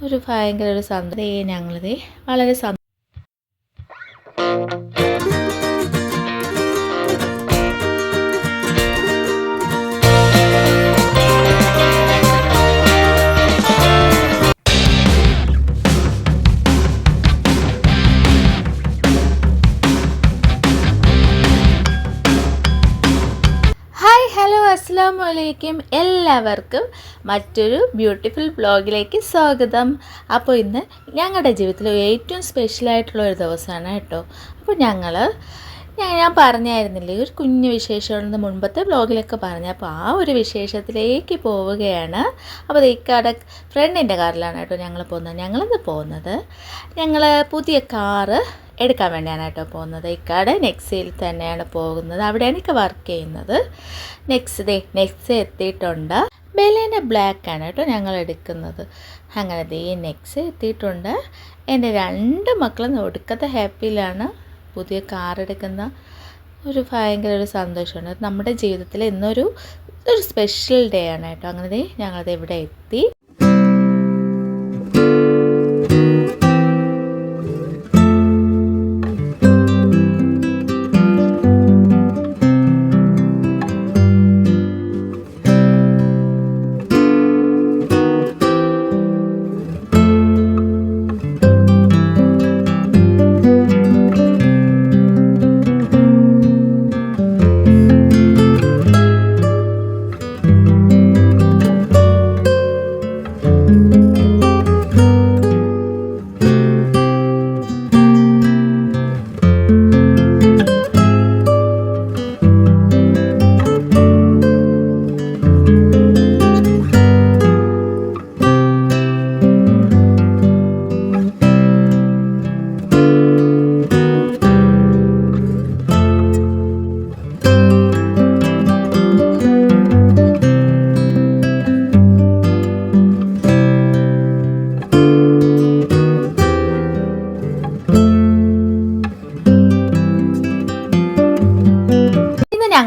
ഒരു ഭയങ്കര ഒരു സന്തോഷം. ഞങ്ങളിത് വളരെ അസ്സാം എല്ലാവർക്കും മറ്റൊരു ബ്യൂട്ടിഫുൾ ബ്ലോഗിലേക്ക് സ്വാഗതം. അപ്പോൾ ഇന്ന് ഞങ്ങളുടെ ജീവിതത്തിലെ ഏറ്റവും സ്പെഷ്യലായിട്ടുള്ള ഒരു ദിവസമാണ് കേട്ടോ. അപ്പോൾ ഞങ്ങൾ ഞാൻ ഞാൻ പറഞ്ഞായിരുന്നില്ലേ ഒരു കുഞ്ഞു വിശേഷമാണെന്ന് മുൻപത്തെ ബ്ലോഗിലൊക്കെ പറഞ്ഞു അപ്പോൾ ആ ഒരു വിശേഷത്തിലേക്ക് പോവുകയാണ്. അപ്പോൾ ഇക്കാടെ ഫ്രണ്ടിന്റെ കാറിലാണ് കേട്ടോ ഞങ്ങൾ പോകുന്നത്. ഞങ്ങളിന്ന് പോകുന്നത്? ഞങ്ങൾ പുതിയ കാറ് എടുക്കാൻ വേണ്ടിയാണ് കേട്ടോ പോകുന്നത്. ഇക്കാടെ നെക്സയിൽ തന്നെയാണ് പോകുന്നത്. അവിടെയാണ് ഇക്ക വർക്ക് ചെയ്യുന്നത്. നെക്സ് ഡേ നെക്സ് എത്തിയിട്ടുണ്ട്. ബലേന ബ്ലാക്ക് ആണ് കേട്ടോ ഞങ്ങൾ എടുക്കുന്നത്. അങ്ങനെ ദേ നെക്സ് എത്തിയിട്ടുണ്ട്. എന്റെ രണ്ട് മക്കളും ഒടുക്കത്തെ ഹാപ്പിയിലാണ്. പുതിയ കാർ എടുക്കുന്ന ഒരു ഭയങ്കര ഒരു സന്തോഷമാണ്. നമ്മുടെ ജീവിതത്തിൽ ഇന്നൊരു ഒരു സ്പെഷ്യൽ ഡേ ആണ് കേട്ടോ. അങ്ങനെ ഞങ്ങളത് ഇവിടെ എത്തി.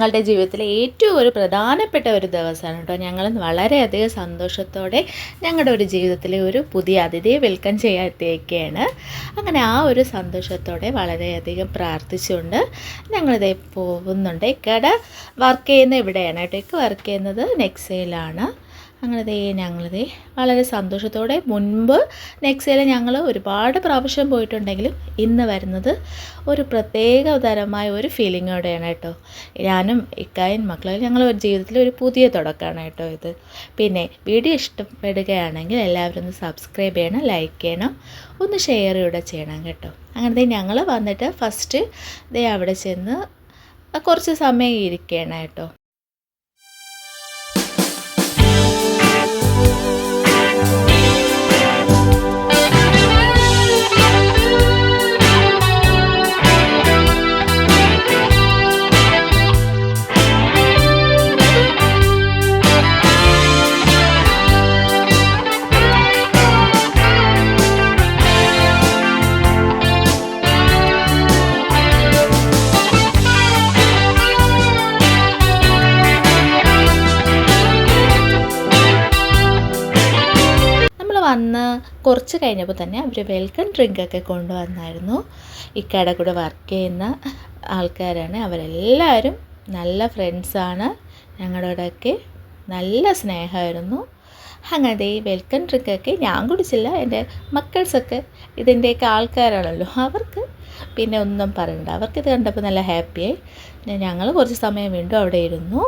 ഞങ്ങളുടെ ജീവിതത്തിലെ ഏറ്റവും ഒരു പ്രധാനപ്പെട്ട ഒരു ദിവസമാണ് കേട്ടോ. ഞങ്ങൾ വളരെയധികം സന്തോഷത്തോടെ ഞങ്ങളുടെ ഒരു ജീവിതത്തിലെ ഒരു പുതിയ അതിഥിയെ വെൽക്കം ചെയ്യാൻ അങ്ങനെ ആ ഒരു സന്തോഷത്തോടെ വളരെയധികം പ്രാർത്ഥിച്ചുകൊണ്ട് ഞങ്ങളിത് പോകുന്നുണ്ട്. ഇക്കട വർക്ക് ചെയ്യുന്ന ഇവിടെയാണ് കേട്ടോ. ഇക്ക വർക്ക് ചെയ്യുന്നത് നെക്സയിലാണ് അങ്ങനെ ദേ ഞങ്ങളിതേ വളരെ സന്തോഷത്തോടെ മുൻപ് നെക്സയിൽ ഞങ്ങൾ ഒരുപാട് പ്രാവശ്യം പോയിട്ടുണ്ടെങ്കിലും ഇന്ന് വരുന്നത് ഒരു പ്രത്യേക തരമായ ഒരു ഫീലിങ്ങോടെയാണ് കേട്ടോ. ഞാനും ഇക്കായും മക്കളും ഞങ്ങൾ ഒരു ജീവിതത്തിൽ ഒരു പുതിയ തുടക്കമാണ് കേട്ടോ ഇത്. പിന്നെ വീഡിയോ ഇഷ്ടപ്പെടുകയാണെങ്കിൽ എല്ലാവരും ഒന്ന് സബ്സ്ക്രൈബ് ചെയ്യണം ലൈക്ക് ചെയ്യണം ഒന്ന് ഷെയർ കൂടെ ചെയ്യണം കേട്ടോ. അങ്ങനത്തെ ഞങ്ങൾ വന്നിട്ട് ഫസ്റ്റ് ദേ അവിടെ ചെന്ന് കുറച്ച് സമയം ഇരിക്കണം കേട്ടോ. കുറച്ച് കഴിഞ്ഞപ്പോൾ തന്നെ അവർ വെൽക്കം ഡ്രിങ്കൊക്കെ കൊണ്ടുവന്നായിരുന്നു. ഇക്കയുടെ കൂടെ വർക്ക് ചെയ്യുന്ന ആൾക്കാരാണ്. അവരെല്ലാവരും നല്ല ഫ്രണ്ട്സാണ് ഞങ്ങളുടെ കൂടെയൊക്കെ നല്ല സ്നേഹമായിരുന്നു. അങ്ങനെ വെൽക്കം ഡ്രിങ്കൊക്കെ ഞാൻ കുടിച്ചില്ല. എന്റെ മക്കൾസൊക്കെ ഇതിന്റെയൊക്കെ ആൾക്കാരാണല്ലോ. അവർക്ക് പിന്നെ ഒന്നും പറയണ്ട. അവർക്കിത് കണ്ടപ്പോൾ നല്ല ഹാപ്പിയായി ഞങ്ങൾ കുറച്ച് സമയം വീണ്ടും അവിടെ ഇരുന്നു.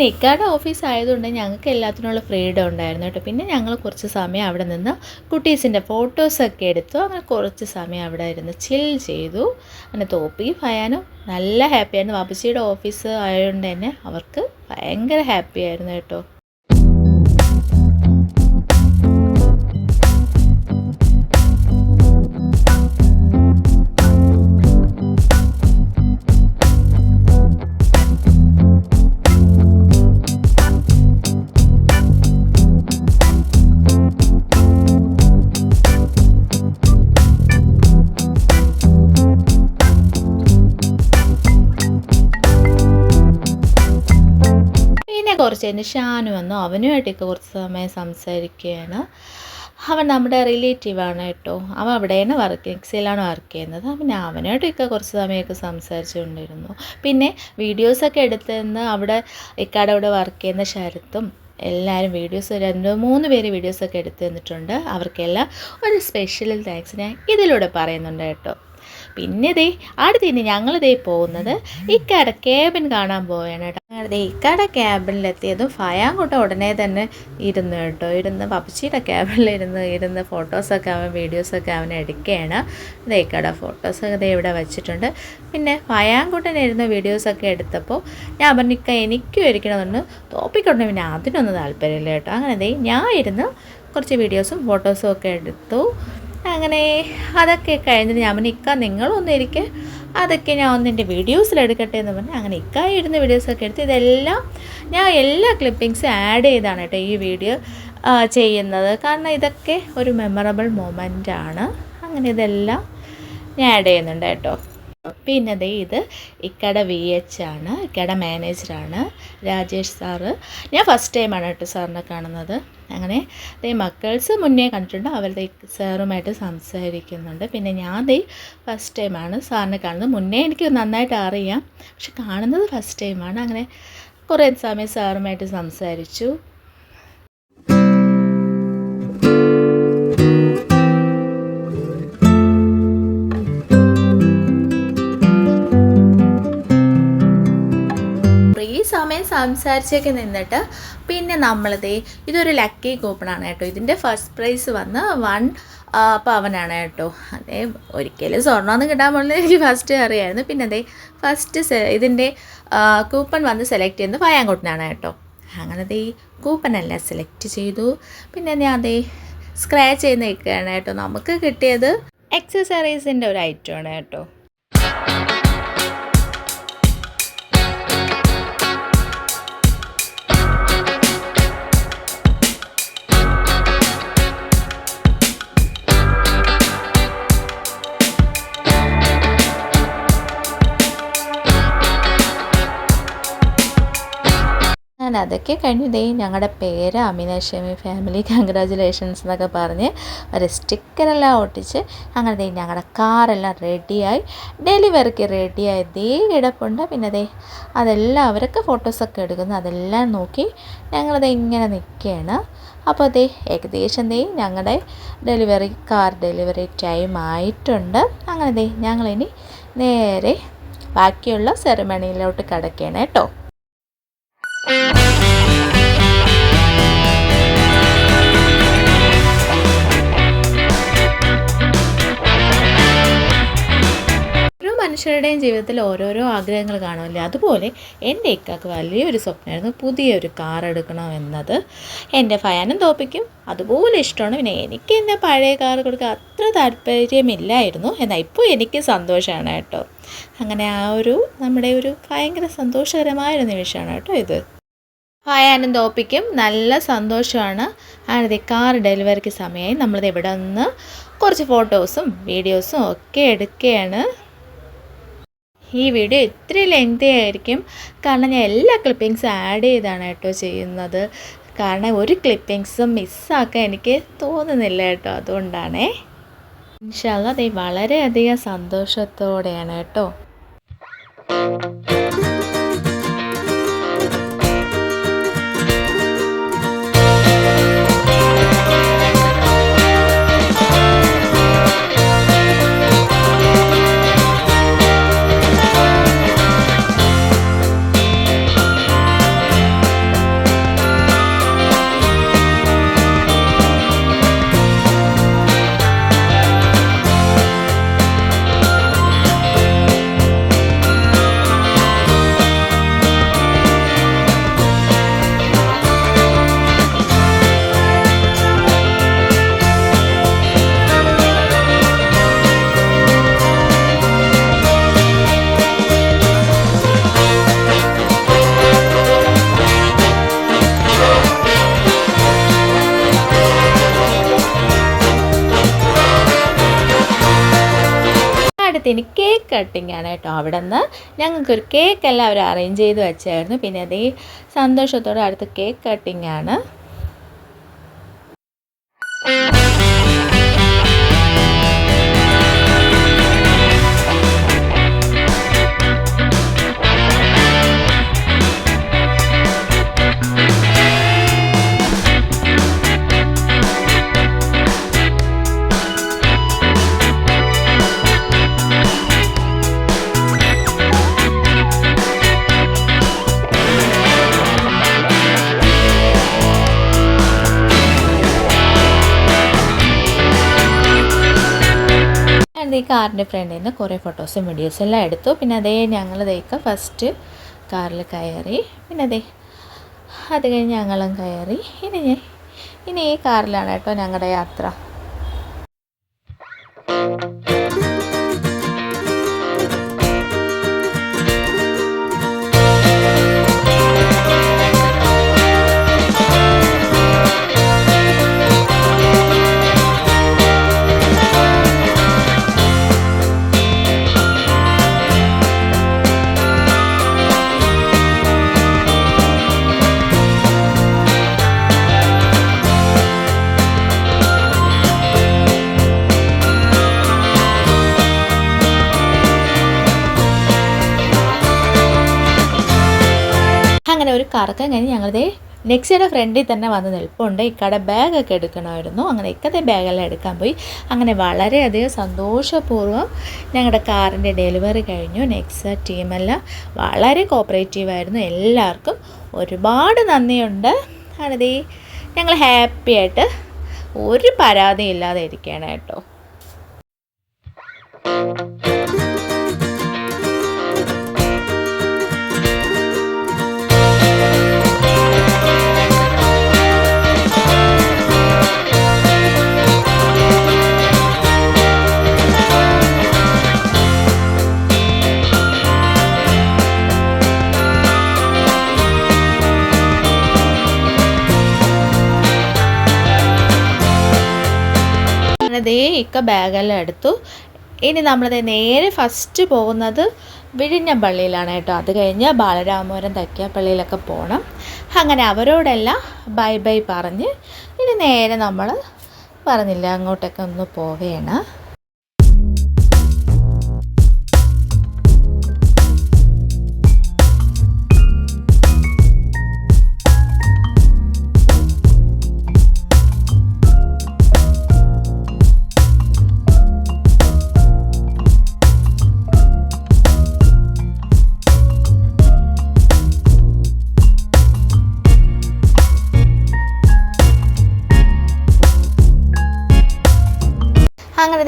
പിന്നെ ഇക്കാടെ ഓഫീസ് ആയതുകൊണ്ട് ഞങ്ങൾക്ക് എല്ലാത്തിനുള്ള ഫ്രീഡം ഉണ്ടായിരുന്നു കേട്ടോ. പിന്നെ ഞങ്ങൾ കുറച്ച് സമയം അവിടെ നിന്ന് കുട്ടീസിന്റെ ഫോട്ടോസൊക്കെ എടുത്തു. അങ്ങനെ കുറച്ച് സമയം അവിടെ ഇരുന്ന് ചിൽ ചെയ്തു. അങ്ങനെ തോപ്പി ഭയാനും നല്ല ഹാപ്പിയായിരുന്നു വാപ്പച്ചിയുടെ ഓഫീസ് ആയതുകൊണ്ട് തന്നെ അവർക്ക് ഭയങ്കര ഹാപ്പിയായിരുന്നു കേട്ടോ. കുറച്ച് കഴിഞ്ഞ് ഷാനു വന്നു. അവനുമായിട്ടൊക്കെ കുറച്ച് സമയം സംസാരിക്കുകയാണ്. അവൻ നമ്മുടെ റിലേറ്റീവാണ് കേട്ടോ. അവൻ അവിടെയാണ് വർക്ക് എക്സിലാണ് വർക്ക് ചെയ്യുന്നത്. പിന്നെ അവനായിട്ടൊക്കെ കുറച്ച് സമയമൊക്കെ സംസാരിച്ചുകൊണ്ടിരുന്നു. പിന്നെ വീഡിയോസൊക്കെ എടുത്തെന്ന് അവിടെ ഇക്കാടെ അവിടെ വർക്ക് ചെയ്യുന്ന ശരത്തും എല്ലാവരും വീഡിയോസ് രണ്ട് മൂന്ന് പേര് വീഡിയോസൊക്കെ എടുത്തു തന്നിട്ടുണ്ട് അവർക്കെല്ലാം ഒരു സ്പെഷ്യൽ താങ്ക്സ് ഞാൻ ഇതിലൂടെ പറയുന്നുണ്ട് കേട്ടോ. പിന്നെ ദേ അടുത്ത് ഇനി ഞങ്ങൾ ദേ പോകുന്നത് ഇക്കയുടെ ക്യാബിൻ കാണാൻ പോവുകയാണ് കേട്ടോ. അങ്ങനെ ദേ ഇക്കയുടെ ക്യാബിനിലെത്തിയതും ഫയാൻകുട്ട ഉടനെ തന്നെ ഇരുന്നു കേട്ടോ. ഇരുന്ന് പപ്പച്ചിയുടെ ക്യാബിനിലിരുന്ന് ഇരുന്ന് ഫോട്ടോസൊക്കെ അവൻ വീഡിയോസൊക്കെ അവൻ എടുക്കുകയാണ്. ദേ ഇക്കയുടെ ഫോട്ടോസൊക്കെ ദേ ഇവിടെ വെച്ചിട്ടുണ്ട്. പിന്നെ ഫയാൻകുട്ടൻ ഇരുന്ന് വീഡിയോസൊക്കെ എടുത്തപ്പോൾ ഞാൻ പറഞ്ഞു ഇക്ക എനിക്കും ഇരിക്കണമെന്ന് തോപ്പിക്കൊണ്ട് പിന്നെ അതിനൊന്നും താല്പര്യമില്ല കേട്ടോ. അങ്ങനെ ദേ ഞാൻ ഇരുന്ന് കുറച്ച് വീഡിയോസും ഫോട്ടോസും ഒക്കെ എടുത്തു. അങ്ങനെ അതൊക്കെ കഴിഞ്ഞിട്ട് ഞാൻ പറഞ്ഞു ഇക്ക നിങ്ങളൊന്നും ഇരിക്കുക അതൊക്കെ ഞാൻ ഒന്ന് എന്റെ വീഡിയോസിൽ എടുക്കട്ടെ എന്ന് പറഞ്ഞു. അങ്ങനെ ഇക്ക ഇടുന്ന വീഡിയോസൊക്കെ എടുത്ത് ഇതെല്ലാം ഞാൻ എല്ലാ ക്ലിപ്പിങ്സും ആഡ് ചെയ്താണ് കേട്ടോ ഈ വീഡിയോ ചെയ്യുന്നത്. കാരണം ഇതൊക്കെ ഒരു മെമ്മറബിൾ മൊമെന്റ് ആണ്. അങ്ങനെ ഇതെല്ലാം ഞാൻ ആഡ് ചെയ്യുന്നുണ്ട് കേട്ടോ. പിന്നെ ദേ ഇത് ഇക്കടെ വി എച്ച് ആണ് ഇക്കടെ മാനേജറാണ് രാജേഷ് സാറ് ഞാൻ ഫസ്റ്റ് ടൈമാണ് കേട്ടോ സാറിനെ കാണുന്നത്. അങ്ങനെ ദേ മക്കൾസ് മുന്നേ കണ്ടിട്ടുണ്ട്. അവരുടെ സാറുമായിട്ട് സംസാരിക്കുന്നുണ്ട്. പിന്നെ ഞാൻ ദേ ഫസ്റ്റ് ടൈമാണ് സാറിനെ കാണുന്നത്. മുന്നേ എനിക്ക് നന്നായിട്ട് അറിയാം. പക്ഷെ കാണുന്നത് ഫസ്റ്റ് ടൈമാണ് അങ്ങനെ കുറേ സമയം സാറുമായിട്ട് സംസാരിച്ചു. സമയം സംസാരിച്ചൊക്കെ നിന്നിട്ട് പിന്നെ നമ്മളിതേ ഇതൊരു ലക്കി കൂപ്പണാണ് കേട്ടോ. ഇതിന്റെ ഫസ്റ്റ് പ്രൈസ് വന്ന് വൺ പവനാണ് കേട്ടോ. അതേ ഒരിക്കലും സ്വർണമൊന്നും കിട്ടാൻ പോകുന്നത് എനിക്ക് ഫസ്റ്റ് അറിയായിരുന്നു. പിന്നെ അതേ ഫസ്റ്റ് ഇതിന്റെ കൂപ്പൺ വന്ന് സെലക്ട് ചെയ്യുന്നത് പയ്യാങ്കോട്ടിനാണ് കേട്ടോ. അങ്ങനെ ദേ കൂപ്പണല്ല സെലക്ട് ചെയ്തു. പിന്നെ ഞാൻ അതേ സ്ക്രാച്ച് ചെയ്ത് നിൽക്കുകയാണ് കേട്ടോ. നമുക്ക് കിട്ടിയത് എക്സസറീസിന്റെ ഒരു ഐറ്റമാണ് കേട്ടോ. ഞാൻ അതൊക്കെ കഴിഞ്ഞു. ദേ ഞങ്ങളുടെ പേര് അമിന ഷമി ഫാമിലി. കൺഗ്രാജുലേഷൻസ് എന്നൊക്കെ പറഞ്ഞ് ഒരു സ്റ്റിക്കറെല്ലാം ഒട്ടിച്ച് അങ്ങനെ ദേ ഞങ്ങളുടെ കാറെല്ലാം റെഡിയായി. ഡെലിവറിക്ക് റെഡിയായി. ദേ കിടപ്പുണ്ട്. പിന്നെ ദേ അതെല്ലാം അവരൊക്കെ ഫോട്ടോസൊക്കെ എടുക്കുന്നു. അതെല്ലാം നോക്കി ഞങ്ങളത് ഇങ്ങനെ നിൽക്കുകയാണ്. അപ്പോൾ അതേ ഏകദേശം ദേ ഞങ്ങളുടെ ഡെലിവറി കാർ ഡെലിവറി ടൈം ആയിട്ടുണ്ട്. അങ്ങനെ ദേ ഞങ്ങളിനി നേരെ ബാക്കിയുള്ള സെറമണിയിലോട്ട് കിടക്കുകയാണ് കേട്ടോ. മനുഷ്യരുടെയും ജീവിതത്തിൽ ഓരോരോ ആഗ്രഹങ്ങൾ കാണുമല്ലേ? അതുപോലെ എന്റെ ഇക്കാക്ക് വലിയൊരു സ്വപ്നമായിരുന്നു പുതിയൊരു കാർ എടുക്കണം എന്നത് എന്റെ ഫയാനും തോപ്പിക്കും. അതുപോലെ ഇഷ്ടമാണ്. പിന്നെ എനിക്ക് എന്റെ പഴയ കാർ കൊടുക്കാൻ അത്ര താല്പര്യമില്ലായിരുന്നു. എന്നാൽ ഇപ്പോൾ എനിക്ക് സന്തോഷമാണ് കേട്ടോ. അങ്ങനെ ആ ഒരു നമ്മുടെ ഒരു ഭയങ്കര സന്തോഷകരമായൊരു നിമിഷമാണ് കേട്ടോ ഇത്. ഫയാനും തോപ്പിക്കും. നല്ല സന്തോഷമാണ്. ആണിത് കാർ ഡെലിവറിക്ക് സമയമായി. നമ്മളിത് ഇവിടെ നിന്ന് കുറച്ച് ഫോട്ടോസും വീഡിയോസും ഒക്കെ എടുക്കുകയാണ്. ഈ വീഡിയോ ഇത്തിരി ലെങ്തി ആയിരിക്കും. കാരണം ഞാൻ എല്ലാ ക്ലിപ്പിങ്സും ആഡ് ചെയ്താണ് കേട്ടോ ചെയ്യുന്നത്. കാരണം ഒരു ക്ലിപ്പിങ്സും മിസ്സാക്കാൻ എനിക്ക് തോന്നുന്നില്ല കേട്ടോ. അതുകൊണ്ടാണേ. ഇൻഷാല്ല അത് വളരെയധികം സന്തോഷത്തോടെയാണ് കേട്ടോ. കട്ടിംഗ് ആണ് കേട്ടോ. അവിടെ നിന്ന് ഞങ്ങൾക്കൊരു കേക്ക് അവർ അറേഞ്ച് ചെയ്ത് വെച്ചായിരുന്നു. പിന്നെ അതേ സന്തോഷത്തോടെ അടുത്ത് കേക്ക് കട്ടിംഗ് ആണ്. ഈ കാറിന്റെ ഫ്രണ്ടിൽ നിന്ന് കുറേ ഫോട്ടോസും വീഡിയോസും എല്ലാം എടുത്തു. പിന്നെ അതേ ഞങ്ങൾ തേക്ക് ഫസ്റ്റ് കാറിൽ കയറി. പിന്നെ അതേ അത് കഴിഞ്ഞ് ഞങ്ങളും കയറി. ഇനി ഞാൻ ഇനി ഈ കാറിലാണ് കേട്ടോ ഞങ്ങളുടെ യാത്ര. കറക്കം കഴിഞ്ഞ് ഞങ്ങളുടെ നെക്സിയുടെ ഫ്രണ്ടിൽ തന്നെ വന്ന് നിൽപ്പുണ്ട്. ഇക്കടെ ബാഗൊക്കെ എടുക്കണമായിരുന്നു. അങ്ങനെ ഇക്കത്തെ ബാഗെല്ലാം എടുക്കാൻ പോയി. അങ്ങനെ വളരെയധികം സന്തോഷപൂർവം ഞങ്ങളുടെ കാറിന്റെ ഡെലിവറി കഴിഞ്ഞു. നെക്സ ടീമെല്ലാം വളരെ കോപ്പറേറ്റീവായിരുന്നു എല്ലാവർക്കും ഒരുപാട് നന്ദിയുണ്ട്. ആണതേ ഞങ്ങൾ ഹാപ്പിയായിട്ട് ഒരു പരാതിയും ഇല്ലാതെ ഇരിക്കണം കേട്ടോ. അങ്ങനെ ദേ ഇക്ക ബാഗെല്ലാം എടുത്തു. ഇനി നമ്മളത് നേരെ ഫസ്റ്റ് പോകുന്നത് വിഴിഞ്ഞം പള്ളിയിലാണ് കേട്ടോ. അത് കഴിഞ്ഞ് ബാലരാമപുരം തയ്ക്കാപ്പള്ളിയിലൊക്കെ പോകണം അങ്ങനെ അവരോടെല്ലാം ബൈ ബൈ പറഞ്ഞ് ഇനി നേരെ നമ്മൾ പറഞ്ഞില്ല അങ്ങോട്ടൊക്കെ ഒന്ന് പോവുകയാണ്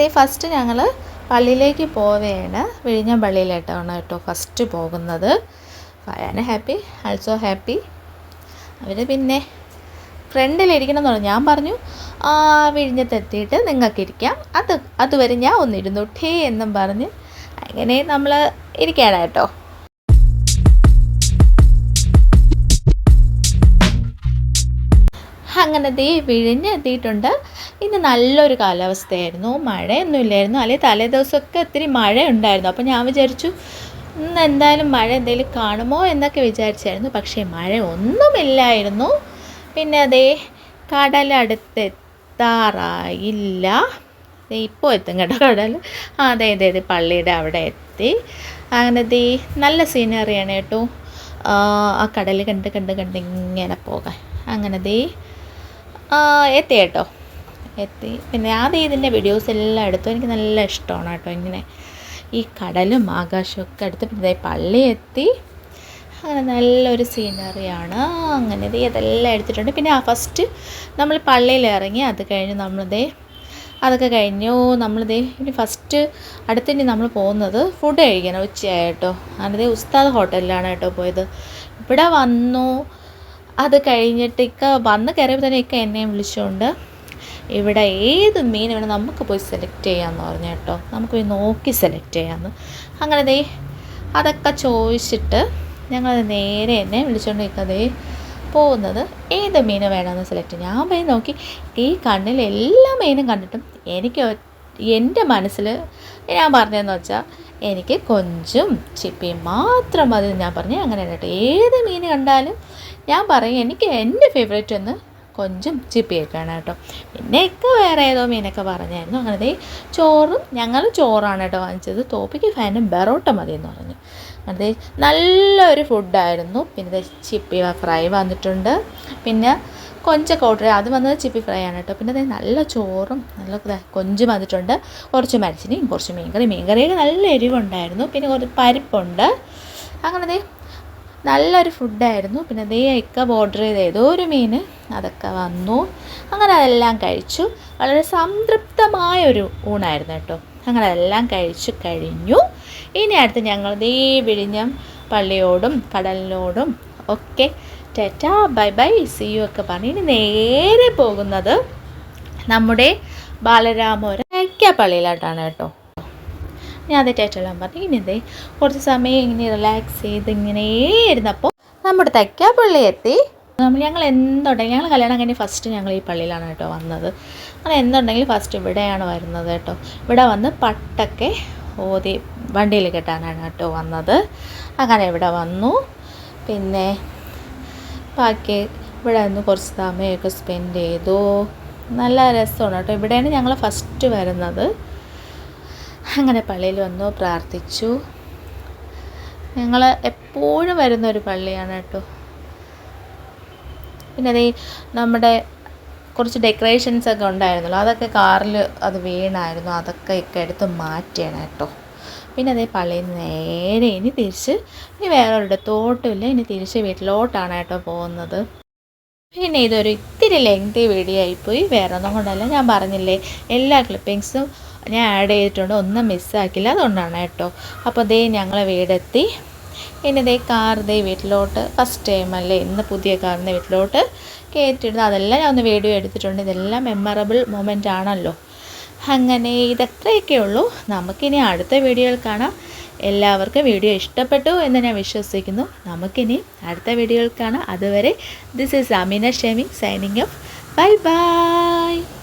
അങ്ങനെ ഫസ്റ്റ് ഞങ്ങൾ പള്ളിയിലേക്ക് പോവുകയാണ് വിഴിഞ്ഞം പള്ളിയിലായിട്ടാണ് കേട്ടോ ഫസ്റ്റ് പോകുന്നത്. ഫയാന ഹാപ്പി ആൾസോ ഹാപ്പി അവർ പിന്നെ ഫ്രണ്ടിലിരിക്കണം എന്ന് പറഞ്ഞു. ഞാൻ പറഞ്ഞു ആ വിഴിഞ്ഞത്തെത്തിയിട്ട് നിങ്ങൾക്ക് ഇരിക്കാം അത് അതുവരെ ഞാൻ ഒന്നിരുന്നു. ടേ എന്നും പറഞ്ഞ് അങ്ങനെ നമ്മൾ ഇരിക്കണം കേട്ടോ. അങ്ങനെ ദേ വിഴിഞ്ഞ് എത്തിയിട്ടുണ്ട് ഇന്ന് നല്ലൊരു കാലാവസ്ഥയായിരുന്നു. മഴയൊന്നും ഇല്ലായിരുന്നു അല്ലെങ്കിൽ തലേ ദിവസമൊക്കെ ഒത്തിരി മഴ ഉണ്ടായിരുന്നു അപ്പോൾ ഞാൻ വിചാരിച്ചു ഇന്ന് എന്തായാലും മഴ എന്തെങ്കിലും കാണുമോ എന്നൊക്കെ വിചാരിച്ചായിരുന്നു. പക്ഷേ മഴ ഒന്നുമില്ലായിരുന്നു. പിന്നെ അതേ കടലടുത്തെത്താറായില്ല. ഇപ്പോൾ എത്തും കേട്ടോ കടൽ ആ അതെ അതെ അതെ പള്ളിയുടെ അവിടെ എത്തി. അങ്ങനെ ദേ നല്ല സീനറിയാണ് കേട്ടോ. ആ കടൽ കണ്ട് കണ്ട് കണ്ട് ഇങ്ങനെ പോകാൻ. അങ്ങനെ ദേ എത്തി കേട്ടോ. എത്തി. പിന്നെ ആദ്യം ഇതിന്റെ വീഡിയോസ് എല്ലാം എടുത്തു. എനിക്ക് നല്ല ഇഷ്ടമാണ് കേട്ടോ ഇങ്ങനെ ഈ കടലും ആകാശവും ഒക്കെ എടുത്ത് പിന്നെ പള്ളി എത്തി. അങ്ങനെ നല്ലൊരു സീനറിയാണ് അങ്ങനെ ഇത് ഇതെല്ലാം എടുത്തിട്ടുണ്ട്. പിന്നെ ആ ഫസ്റ്റ് നമ്മൾ പള്ളിയിൽ ഇറങ്ങി അത് കഴിഞ്ഞ് നമ്മളിതേ അതൊക്കെ കഴിഞ്ഞു. നമ്മളിതേ ഇനി ഫസ്റ്റ് അടുത്തിനി നമ്മൾ പോകുന്നത് ഫുഡ് കഴിക്കണം ഉച്ചയായിട്ടോ. അങ്ങനെ ഉസ്താദ് ഹോട്ടലിലാണ് കേട്ടോ പോയത്. ഇവിടെ വന്നു. അത് കഴിഞ്ഞിട്ട് ഇക്ക വന്ന് കയറിയപ്പോൾ തന്നെ ഇക്ക എന്നെയും വിളിച്ചുകൊണ്ട് ഇവിടെ ഏത് മീൻ വേണം നമുക്ക് പോയി സെലക്ട് ചെയ്യാമെന്ന് പറഞ്ഞു കേട്ടോ. നമുക്ക് പോയി നോക്കി സെലക്ട് ചെയ്യാമെന്ന് അങ്ങനെ ദേ അതൊക്കെ ചോദിച്ചിട്ട് ഞങ്ങൾ നേരെ തന്നെ വിളിച്ചുകൊണ്ട് നിൽക്കതേ പോകുന്നത് ഏത് മീൻ വേണമെന്ന് സെലക്ട് ഞാൻ പോയി നോക്കി. ഈ കണ്ണിൽ എല്ലാ മീനും കണ്ടിട്ടും എനിക്ക് എന്റെ മനസ്സിൽ ഞാൻ പറഞ്ഞതെന്ന് വെച്ചാൽ എനിക്ക് കൊഞ്ചും ചിപ്പിയും മാത്രം മതി ഞാൻ പറഞ്ഞു. അങ്ങനെ കേട്ടോ. ഏത് മീൻ കണ്ടാലും ഞാൻ പറയും എനിക്ക് എന്റെ ഫേവറേറ്റ് എന്ന് കൊഞ്ചും ചിപ്പിയൊക്കെയാണ് കേട്ടോ. പിന്നെ ഒക്കെ വേറെ ഏതോ മീനൊക്കെ പറഞ്ഞായിരുന്നു. അങ്ങനെ ചോറും ഞങ്ങൾ ചോറാണ് കേട്ടോ വാങ്ങിച്ചത്. തോപ്പിക്ക് ഫാനും ബെറോട്ട മതി എന്ന് പറഞ്ഞു. അങ്ങനെ നല്ലൊരു ഫുഡായിരുന്നു. പിന്നെ ചിപ്പി ഫ്രൈ വന്നിട്ടുണ്ട്. പിന്നെ കൊഞ്ചൊക്കെ ഓർഡർ അത് വന്നത് ചിപ്പി ഫ്രൈ ആണ് കേട്ടോ. പിന്നെ നല്ല ചോറും നല്ല കൊഞ്ചും വന്നിട്ടുണ്ട്. കുറച്ച് മരച്ചിനിയും കുറച്ച് മീൻകറി മീൻകറിയൊക്കെ നല്ല എരിവുണ്ടായിരുന്നു. പിന്നെ കുറച്ച് പരിപ്പുണ്ട്. അങ്ങനെ നല്ലൊരു ഫുഡായിരുന്നു പിന്നെ ദേ ഓർഡർ ചെയ്ത ഏതോ ഒരു മീൻ അതൊക്കെ വന്നു. അങ്ങനെ അതെല്ലാം കഴിച്ചു. വളരെ സംതൃപ്തമായ ഒരു ഊണായിരുന്നു കേട്ടോ. അങ്ങനെ അതെല്ലാം കഴിച്ചു കഴിഞ്ഞു. ഇനി അടുത്ത് ഞങ്ങൾ ദേ വിഴിഞ്ഞം പള്ളിയോടും കടലിനോടും ഒക്കെ ടെറ്റാ ബൈ ബൈ സി യു ഒക്കെ പറഞ്ഞ് ഇനി നേരെ പോകുന്നത് നമ്മുടെ ബാലരാമപുരം പള്ളിയിലോട്ടാണ് കേട്ടോ. ഞാൻ അത് ടേറ്റെല്ലാം പറഞ്ഞു ഇനി എന്തേ കുറച്ച് സമയം ഇങ്ങനെ റിലാക്സ് ചെയ്ത് ഇങ്ങനെ ഇരുന്നപ്പോൾ നമ്മുടെ തെക്കാപ്പള്ളി എത്തി. നമ്മൾ ഞങ്ങൾ എന്തുണ്ടെങ്കിൽ ഞങ്ങൾ കല്യാണം കഴിഞ്ഞ് ഫസ്റ്റ് ഞങ്ങൾ ഈ പള്ളിയിലാണ് കേട്ടോ വന്നത്. അങ്ങനെ എന്തുണ്ടെങ്കിൽ ഫസ്റ്റ് ഇവിടെയാണ് വരുന്നത് കേട്ടോ. ഇവിടെ വന്ന് പട്ടൊക്കെ ഓതി വണ്ടിയിൽ കെട്ടാനാണ് കേട്ടോ വന്നത്. അങ്ങനെ ഇവിടെ വന്നു. പിന്നെ ബാക്കി ഇവിടെ നിന്ന് കുറച്ച് സമയമൊക്കെ സ്പെൻഡ് ചെയ്തു. നല്ല രസമാണ് കേട്ടോ. ഇവിടെയാണ് ഞങ്ങൾ ഫസ്റ്റ് വരുന്നത്. അങ്ങനെ പള്ളിയിൽ വന്നു പ്രാർത്ഥിച്ചു. ഞങ്ങൾ എപ്പോഴും വരുന്ന ഒരു പള്ളിയാണ് കേട്ടോ. പിന്നെ അതേ നമ്മുടെ കുറച്ച് ഡെക്കറേഷൻസ് ഒക്കെ ഉണ്ടായിരുന്നല്ലോ അതൊക്കെ കാറിൽ അത് വീണായിരുന്നു അതൊക്കെ ഒക്കെ എടുത്ത് മാറ്റിയാണ് കേട്ടോ. പിന്നെ അതേ പള്ളിയിൽ നിന്ന് നേരെ ഇനി തിരിച്ച് ഇനി വേറൊരിടത്തോട്ടുമില്ല ഇനി തിരിച്ച് വീട്ടിലോട്ടാണ് കേട്ടോ പോകുന്നത്. പിന്നെ ഇതൊരു ഇത്തിരി ലെങ്തി വീഡിയോ ആയിപ്പോയി വേറെ ഒന്നും കൊണ്ടല്ല ഞാൻ പറഞ്ഞില്ലേ എല്ലാ ക്ലിപ്പിങ്സും ഞാൻ ആഡ് ചെയ്തിട്ടുണ്ട്. ഒന്നും മിസ്സാക്കില്ല അതുകൊണ്ടാണ് കേട്ടോ. അപ്പോൾ ദേ ഞങ്ങൾ വീടെത്തി. ഇനി ദേ കാർ ദേ വീട്ടിലോട്ട് ഫസ്റ്റ് ടൈം അല്ലേ? ഇന്ന് പുതിയ കാറിന്റെ വീട്ടിലോട്ട് കയറ്റിയിടുന്നത് അതെല്ലാം ഞാൻ ഒന്ന് വീഡിയോ എടുത്തിട്ടുണ്ട്. ഇതെല്ലാം മെമ്മറബിൾ മൊമെന്റ് ആണല്ലോ. അങ്ങനെ ഇതത്രയൊക്കെ ഉള്ളൂ. നമുക്കിനി അടുത്ത വീഡിയോയിൽ കാണാം. എല്ലാവർക്കും വീഡിയോ ഇഷ്ടപ്പെട്ടു എന്ന് ഞാൻ വിശ്വസിക്കുന്നു. നമുക്കിനി അടുത്ത വീഡിയോയിൽ കാണാം. അതുവരെ this is Ameena Shemi signing off bye bye